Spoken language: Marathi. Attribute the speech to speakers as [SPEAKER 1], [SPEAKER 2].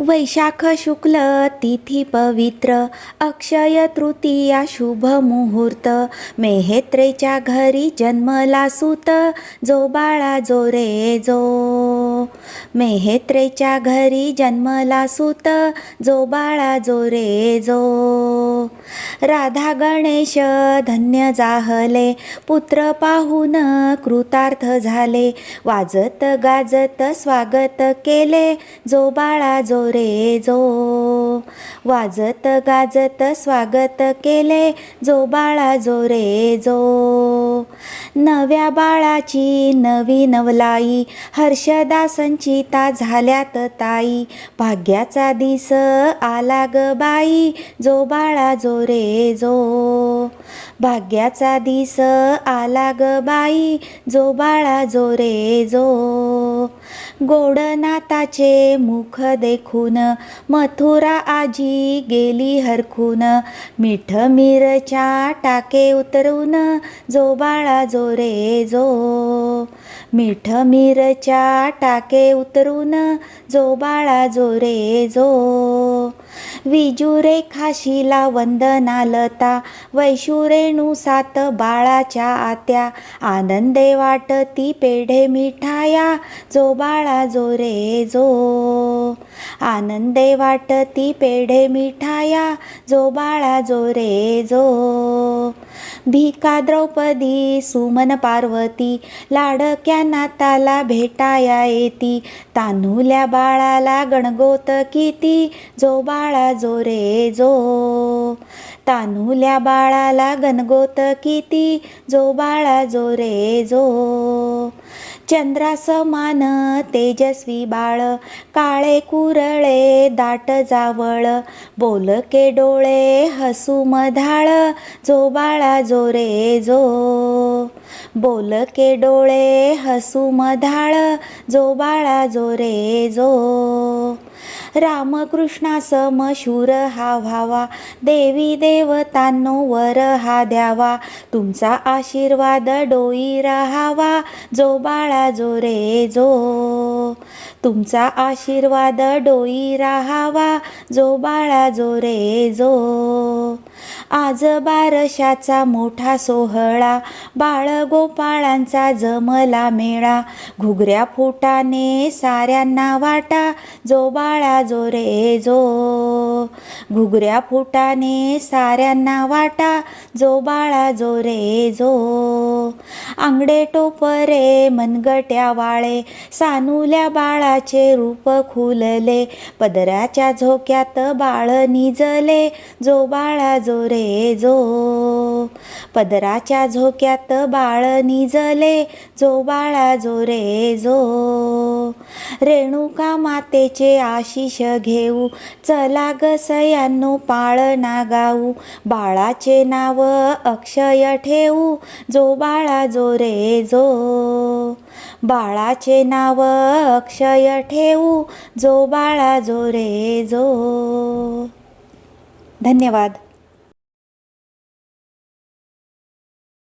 [SPEAKER 1] वैशाख शुक्ल तिथी पवित्र अक्षय तृतीया शुभ मुहूर्त मेहेत्रेच्या घरी जन्मला सुत जो बाळा जो रे जो. मेहेत्रेच्या घरी जन्मला सुत जो बाळा जो रे जो. राधा गणेश धन्य जाहले. पुत्र पाहून कृतार्थ झाले. वाजत गाजत स्वागत केले. जो बाळा जो रे जो. वाजत गाजत स्वागत केले. जो बाळा जो रे जो. नव्या बाळाची नवी नवलाई. हर्षदा संचिता झाल्यात ताई. भाग्याचा दिस आला ग बाई. जो बाळा जो रे जो. भाग्याचा दिस आला ग बाई जो बाळा जो रे जो. गोड नाताचे मुख देखून मथुरा आजी गेली हरखून. मिठ मिरच्या टाके उतरून जो बाळा जो रे जो. मिठ मिरच्या टाके उतरून जो बाळा जो रे जो. विजुरेखाशीला वंदना लता वैशुरेणू सात बाळाच्या आत्या. आनंदे वाटती पेढे मिठाया जो बाळा जो रे जो. आनंदे वाटती पेढे मिठाया जो बाळा जो रे जो. भिका द्रौपदी सुमन पार्वती लाडक्या नाताला भेटाया येती. तानुल्या बाळाला गणगोत किती जो बाळा जो रे जो. तानुल्या बाळाला गणगोत किती जो बाळा जो रे जो. चंद्रासमान तेजस्वी बाळ काळे कुरळे दाट जावळ बोलके डोळे हसू मधाळ जो बाळा जो रे जो. बोलके डोळे हसू मधाळ जो बाळा जो रे जो. रामकृष्णासम शूर हा व्हावा देवी देवतांनो वर हा द्यावा. तुमचा आशीर्वाद डोई राहावा जो बाळा जो रे जो. तुमचा आशीर्वाद डोई राहावा जो बाळा जो रे जो. आज बारशाचा मोठा सोहळा बाळ गोपाळांचा जमला मेळा. घुगऱ्या फुटाने साऱ्यांना वाटा जो बाळा जो रे जो. घुगऱ्या फुटाने साऱ्यांना वाटा जो बाळा जो रे जो. आंगडे टोपरे मनगट्या वाळे सानुल्या बाळाचे रूप खुलले. पदराच्या झोक्यात बाळ निजले जो बाळा जो रे जो. पदराच्या झोक्यात बाळ निजले जो बाळा जो रे जो. रेणुका मातेचे आशिष घेऊ चला ग सयांनो पाळणा गाऊ बाळाचे नाव अक्षय ठेवू जो बाळा जो रे जो. बाळाचे नाव अक्षय ठेवू जो बाळा जो रे जो. धन्यवाद.